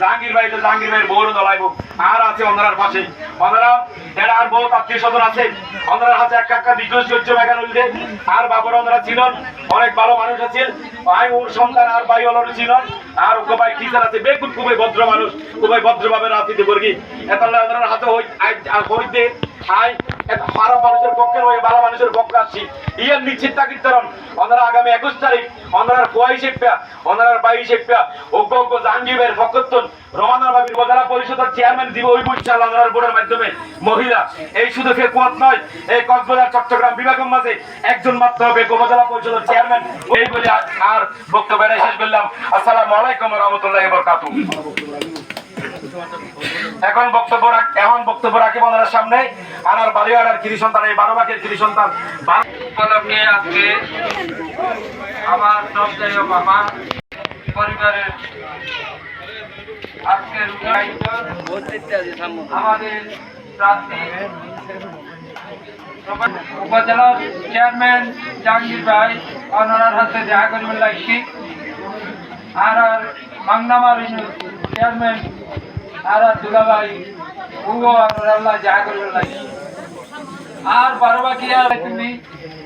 জাহাঙ্গীর ভাই জাহাঙ্গীর ভাইয়ের বউর দলাইব আর আছে অন্ধরার পাশে। অন্ধারা, এরা আর বহুত আত্মীয় স্বজন আছে। অন্ধরার হাতে এক একটা বিদ্যুৎ সহ্য মেঘা রইলে আর বাবার অন্ধরা ছিলেন অনেক ভালো মানুষ আছেন ভাই, ওর সন্তান আর ভাই অলরে ছিলেন আর ওকে ভাই টিচার আছে। বেগুন খুবই ভদ্র মানুষ। খুবই ভদ্রভাবে রাজনীতি করি এত ওনার হাতে হই হইতে মহিলা। এই শুধু কে নয়, এই কক্সবাজার, চট্টগ্রাম বিভাগের মাঝে একজন মাত্র হবে উপজেলা পরিষদের চেয়ারম্যান এই বলে আর- বক্তব্য শেষ করলাম। আসসালামু আলাইকুম রহমতুল্লাহ বরকাতুহ। এখন বক্তব্য রাখ- এখন বক্তব্য রাখি ওনার সামনে। আনার বাড়িওয়ালার কৃষি সন্তান, এই বারো বাকের কৃষি সন্তান। উপলক্ষে আজকে আমার সবচেয়ে মামা পরিবারের আজকের আমাদের উপজেলার চেয়ারম্যান জাহাঙ্গীর ভাই, অনারার হাতে দেখা করবেন লাগছি আর আর মাংনামার চেয়ারম্যান আর আর দুলাভাই উগো অনারাল্লাহ দেখা করবেন লাগছি আর তুমি?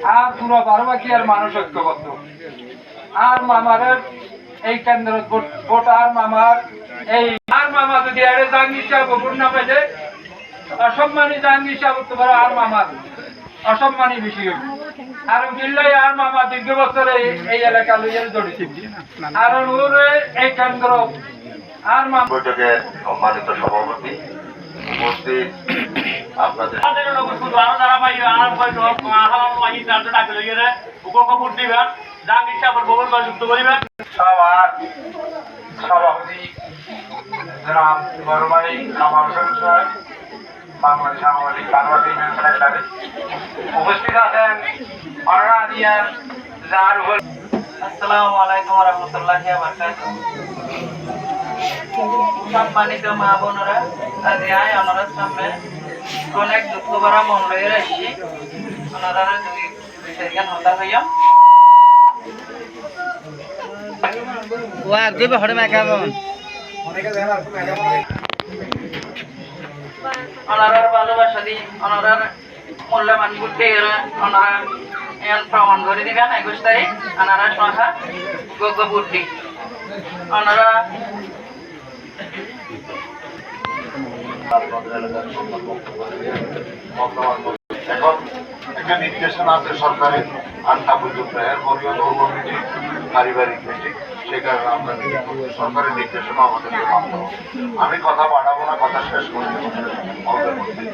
আর পুরো বারোবাকিয়ার মানুষ ঐক্যবদ্ধ? আর এই কেন্দ্র ভোট- আর মামার এই, আর মামা যদি আরে জাহাঙ্গীর সাহেব ভোট না পেলে অসম্মানী জাহাঙ্গীর সাহেব আর মামার, অসম্মানী হবে আর বিল্লাই আর মামা দীর্ঘ বছরে এই- এলাকা লইয়া জড়িত। আর এই কেন্দ্র আর বৈঠকের সম্মানিত সভাপতি উপস্থিত আপনাদের সবার সভাপতি জনাব বড়মারি কামাল হোসেন বাংলাদেশ আওয়ামী বাংলাদেশ সেক্রেটারি। উপস্থিত আছেন অনারাধিয়ার যার উপর আসসালামু আলাইকুম রহমতুল্লাহি সম্মানিত মা বোনেরা আয় ওনার সামনে অনেক দুঃখ ভরা মন লয়ে আসছি। ওনারা দুই সেখান হতা হইয়া। ওয়ার দিবে হড়ে মেকাবন ওনারার ভালোবাসা দি ওনারার মূল্যবান বুদ্ধি ওনারা এখন প্রমাণ করে দিবেন একুশ তারিখ ওনারা সংখ্যা যোগ্য বুদ্ধি। ওনারা একটা আছে পারিবারিক সে কারণে আমরা সরকারের আমি কথা বাড়াবো না কথা শেষ করে দেবো। অল্পের মধ্যে।